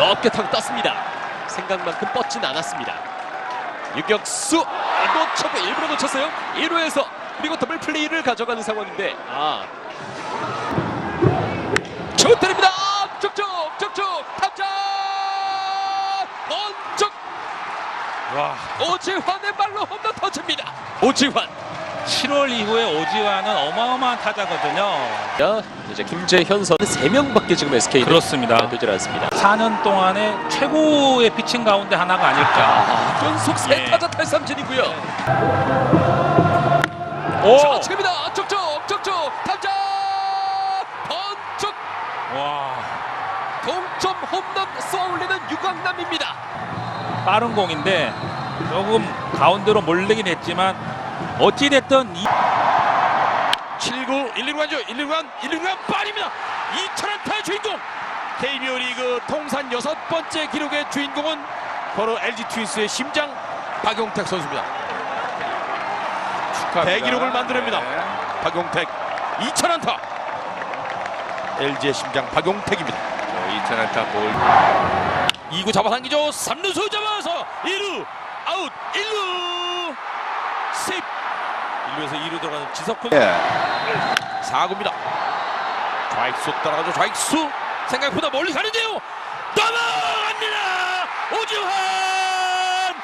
넓게 타고 떴습니다. 생각만큼 뻗진 않았습니다. 유격수 아, 놓쳤고 일부러 놓쳤어요. 1루에서 그리고 더블 플레이를 가져가는 상황인데 아저 때립니다. 쭉쭉 쭉쭉 탑장 번쩍 와, 오지환의 발로 홈런 터집니다. 오지환 7월 이후에 오지환은 어마어마한 타자거든요. 자, 이제 김재현 선수 3명밖에 지금 SK는 그렇습니다. 되질 않습니다. 4년 동안의 최고의 피칭 가운데 하나가 아닐까. 아, 연속 세 예. 타자 탈삼진이고요. 오! 자, 지금이다. 쭉쭉 쭉쭉 탑장 번쩍 와, 동점 홈런 쏘아올리는 유광남입니다. 빠른 공인데 조금 가운데로 몰리긴 했지만 어찌 됐든 이 7구 1, 2루 간죠. 1, 2루 간 1, 2루 간 빠집니다. 2천안타의 주인공. KBO 리그 통산 여섯 번째 기록의 주인공은 바로 LG 트윈스의 심장 박용택 선수입니다. 대기록을 만들어냅니다. 박용택 2천안타. LG의 심장 박용택입니다. 2천안타 볼. 2구 잡아당기죠. 3루수 잡아서 1루 아웃 1루. 세이프 1루에서 2루 들어가는 지석훈 4구입니다. 좌익수 따라가죠. 좌익수 생각보다 멀리 가는데요. 넘어갑니다. 오지환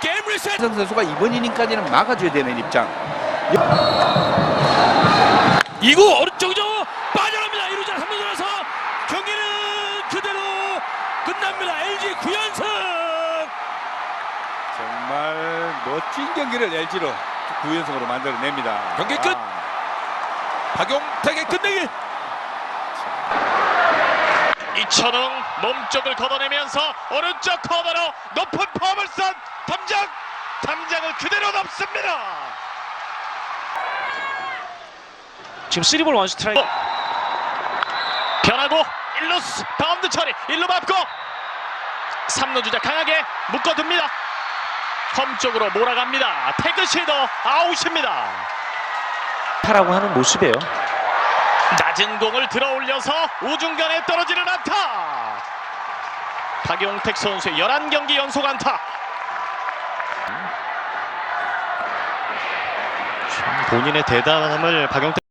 게임 리셋. 선 선수가 이번 이닝까지는 막아줘야 되는 입장. 2구 오른쪽이죠. 빠져나옵니다. 1루자 3루 들어서 경기는 그대로 끝납니다. LG 9연승. 정말 멋진 경기를 LG로 9연승으로 만들어냅니다. 경기 끝! 아, 박용택의 끝내기. 이천웅 몸쪽을 걷어내면서 오른쪽 코너로 높은 폼을 쏜 담장 담장을 그대로 넘습니다 지금 3볼 원스트라이크 변하고 1루스 바운드 처리 1루 밟고 3루 주자 강하게 묶어둡니다 홈 쪽으로 몰아갑니다 태그 시도 아웃입니다 타라고 하는 모습이에요. 낮은 공을 들어 올려서 우중간에 떨어지는 안타. 박용택 선수의 11경기 연속 안타. 본인의 대단함을 박용택